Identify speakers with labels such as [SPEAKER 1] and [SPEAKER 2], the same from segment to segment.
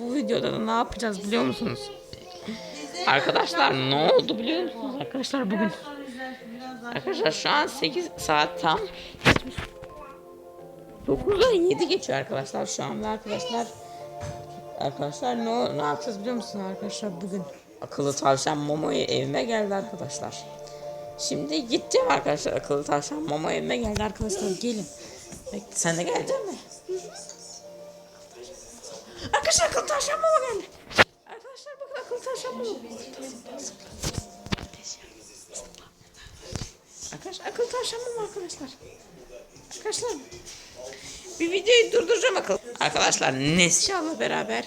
[SPEAKER 1] bu videoda da ne yapacağız biliyor musunuz? Arkadaşlar ne oldu biliyor musunuz arkadaşlar bugün? Arkadaşlar şu an 8 saat tam. 9'da 7 geçiyor arkadaşlar şu anda arkadaşlar. Arkadaşlar ne, ne yapacağız biliyor musunuz arkadaşlar bugün? Akıllı tavşan Momo evime geldi arkadaşlar. Şimdi gideceğim arkadaşlar akıllı tavşan Momo evime geldi arkadaşlar gelin. Bekle, sen de gelecek mi? Arkadaşlar akıllı tavşan Momo geldi. Arkadaşlar bakın akıllı tavşan Momo. Arkadaşlar akıllı tavşan Momo arkadaşlar. Arkadaşlar bir videoyu durduracağım akıl. Arkadaşlar Neslihan'la beraber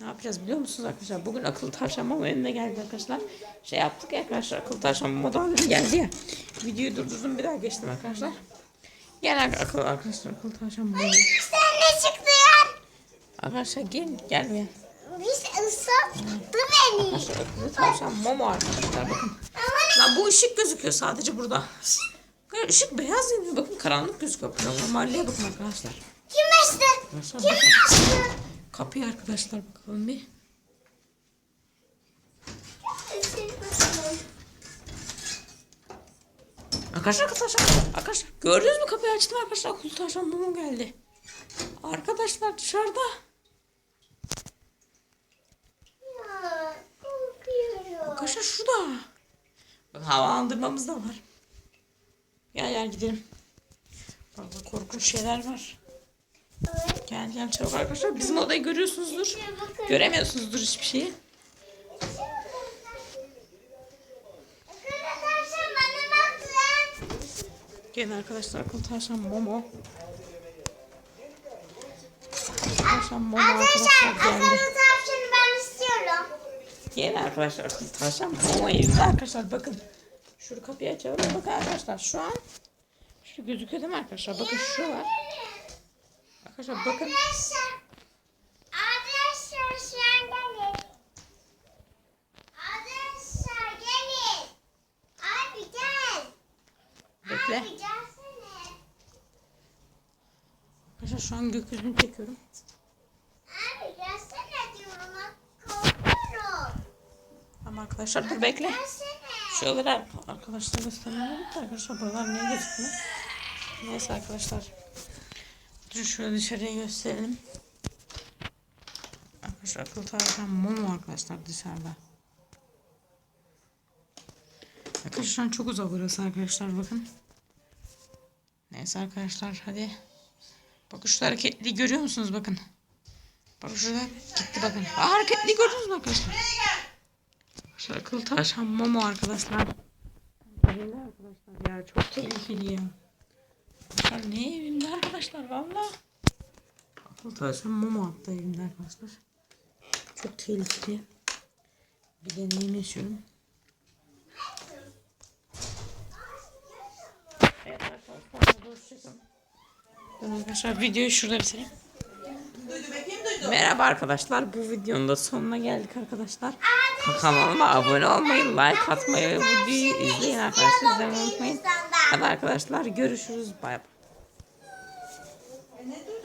[SPEAKER 1] ne yapacağız biliyor musunuz arkadaşlar? Bugün akıllı tavşan mama önüne geldi arkadaşlar. Şey yaptık ya arkadaşlar akıllı tavşan mama geldi ya. Videoyu durdurdum bir daha geçtim arkadaşlar. Gel ak- akıllı arkadaşlar akıllı tavşan mama.
[SPEAKER 2] Sen ne çıktı?
[SPEAKER 1] Arkadaşlar gel gel ya.
[SPEAKER 2] Biz ıslattı beni.
[SPEAKER 1] Arkadaşlar tavşan mama arkadaşlar bakın. Lan bu ışık gözüküyor sadece burada. Işık beyaz yanıyor bakın karanlık gözüküyor. Normaliye bakın arkadaşlar.
[SPEAKER 2] Kim açtı?
[SPEAKER 1] Arkadaşlar
[SPEAKER 2] Kim
[SPEAKER 1] bakın.
[SPEAKER 2] açtı?
[SPEAKER 1] Kapıyı arkadaşlar bakalım bir. Arkadaşlar arkadaşlar arkadaşlar gördünüz mü kapıyı açtım arkadaşlar kul tavşan mumum geldi. Arkadaşlar dışarıda.
[SPEAKER 2] Ya, korkuyorum.
[SPEAKER 1] Arkadaşlar şurada. Bak havalandırmamız da var. Gel gel gidelim. Bak korkunç şeyler var.
[SPEAKER 2] Evet.
[SPEAKER 1] Gel gel çabuk arkadaşlar bizim odayı görüyorsunuzdur. Göremiyorsunuzdur hiçbir şeyi. Gelin arkadaşlar akıl tavşan Momo. Tavşan Momo
[SPEAKER 2] Arkadaşlar
[SPEAKER 1] geldi. Gelin arkadaşlar tavşan Momo evinde arkadaşlar bakın. Şu kapıyı açalım. Bakın arkadaşlar şu an şu gözüküyor değil mi arkadaşlar? Bakın şu var. Arkadaşlar bakın. Bekle. Arkadaşlar şu an gökyüzünü çekiyorum. Ama arkadaşlar dur bekle. Şuraları arkadaşlar göstermiyorum da arkadaşlar buralar niye gözükmüyor? Neyse arkadaşlar. Dur şöyle dışarıya gösterelim. Arkadaşlar akıl tavşan mum arkadaşlar dışarıda. Arkadaşlar çok uzak burası arkadaşlar bakın. Neyse arkadaşlar hadi. Bakın şu hareketli görüyor musunuz bakın. Bakın şurada gitti bakın. Aa, hareketli gördünüz mü arkadaşlar? Arkadaşlar akıl tavşan mum arkadaşlar. Evinde arkadaşlar ya çok tehlikeli ya. Arkadaşlar ne evinde arkadaşlar valla. Akıl tavşan mum hatta evinde arkadaşlar. Çok tehlikeli. Bir deneyim yaşıyorum. Evet arkadaşlar hoşçakalın. Arkadaşlar videoyu şurada bitireyim. Merhaba arkadaşlar. Bu videonun da sonuna geldik arkadaşlar. Kanalıma abone olmayı, like atmayı, videoyu izleyin arkadaşlar. İzlemeyi unutmayın. Hadi arkadaşlar görüşürüz. Bay bay. E,